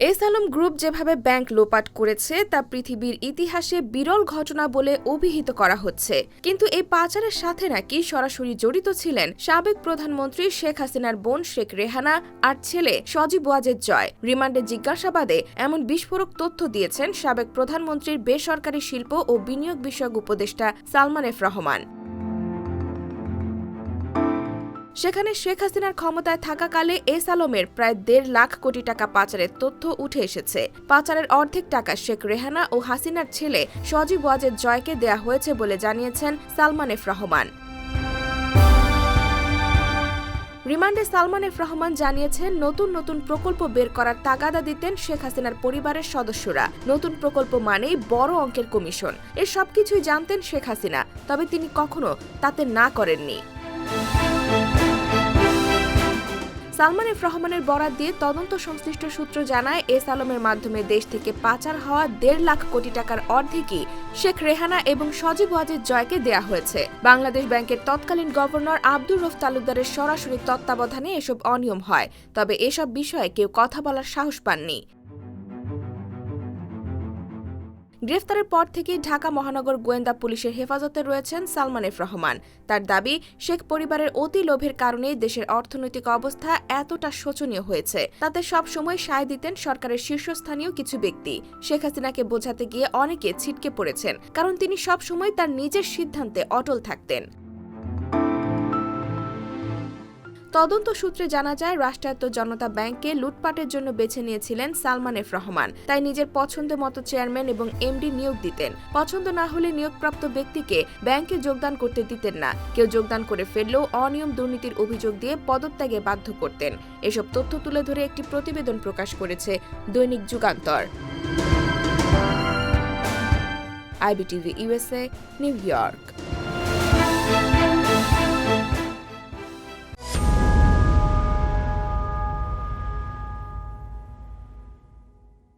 S Alam group যেভাবে bank লোপাট করেছে, তা পৃথিবীর ইতিহাসে বিরল ঘটনা বলে অভিহিত করা হচ্ছে। কিন্তু এই পাচারের সাথে নাকি সরাসরি জড়িত ছিলেন সাবেক প্রধানমন্ত্রী শেখ হাসিনার বোন শেখ রেহানা আর ছেলে সজীব ওয়াজেদ জয়। রিমান্ডে জিজ্ঞাসাবাদে এমন বিস্ফোরক তথ্য দিয়েছেন সাবেক প্রধানমন্ত্রীর বেসরকারি শিল্প ও বিনিয়োগ বিষয়ক উপদেষ্টা সালমান এফ রহমান। সেখানে শেখ হাসিনার ক্ষমতায় থাকাকালে এস আলমের প্রায় দেড় লাখ কোটি টাকা পাচারের তথ্য উঠে এসেছে। পাচারের অর্ধেক টাকা শেখ রেহানা ও হাসিনার ছেলে সজীব ওয়াজেদ জয়কে দেয়া হয়েছে বলে জানিয়েছেন সালমান এফ রহমান। রিমান্ডে সালমান এফ রহমান জানিয়েছেন, নতুন নতুন প্রকল্প বের করার তাগাদা দিতেন শেখ হাসিনার পরিবারের সদস্যরা। নতুন প্রকল্প মানেই বড় অঙ্কের কমিশন। এর সবকিছুই জানতেন শেখ হাসিনা, তবে তিনি কখনো তাতে না করেননি। সালমান এফ রহমানের বরাত দিয়ে তদন্ত সংশ্লিষ্ট সূত্র জানায় এস আলমের মাধ্যমে দেশ থেকে পাচার হওয়া দেড় লাখ কোটি টাকার অর্ধেকই শেখ রেহানা এবং সজীব ওয়াজেদ জয়কে দেয়া হয়েছে। বাংলাদেশ ব্যাংকের তৎকালীন গভর্নর আব্দুর রফ তালুকদারের সরাসরি তত্ত্বাবধানে এসব অনিয়ম হয়, তবে এসব বিষয়ে কেউ কথা বলার সাহস পাননি। গ্রেফতারের পর থেকেই ঢাকা মহানগর গোয়েন্দা পুলিশের হেফাজতে রয়েছেন সালমান এফ রহমান। তার দাবি, শেখ পরিবারের অতি লোভের কারণেই দেশের অর্থনৈতিক অবস্থা এতটা শোচনীয় হয়েছে। তাতে সব সময় সায় দিতেন সরকারের শীর্ষস্থানীয় কিছু ব্যক্তি। শেখ হাসিনাকে বোঝাতে গিয়ে অনেকে ছিটকে পড়েছেন, কারণ তিনি সব সময় তার নিজের সিদ্ধান্তে অটল থাকতেন। তদন্ত সূত্রে জানা যায়, রাষ্ট্রায়ত্ত জনতা ব্যাংককে লুটপাটের জন্য বেছে নিয়েছিলেন সালমান এফ রহমান। তাই নিজের পছন্দ মতো চেয়ারম্যান এবং এমডি নিয়োগ দিতেন। পছন্দ না হলে নিয়োগপ্রাপ্ত ব্যক্তিকে ব্যাংকে যোগদান করতে দিতেন না। কেউ যোগদান করে ফেললেও অনিয়ম দুর্নীতির অভিযোগ দিয়ে পদত্যাগে বাধ্য করতেন। এসব তথ্য তুলে ধরে একটি প্রতিবেদন প্রকাশ করেছে দৈনিক Jugantor. IBTV USA New York.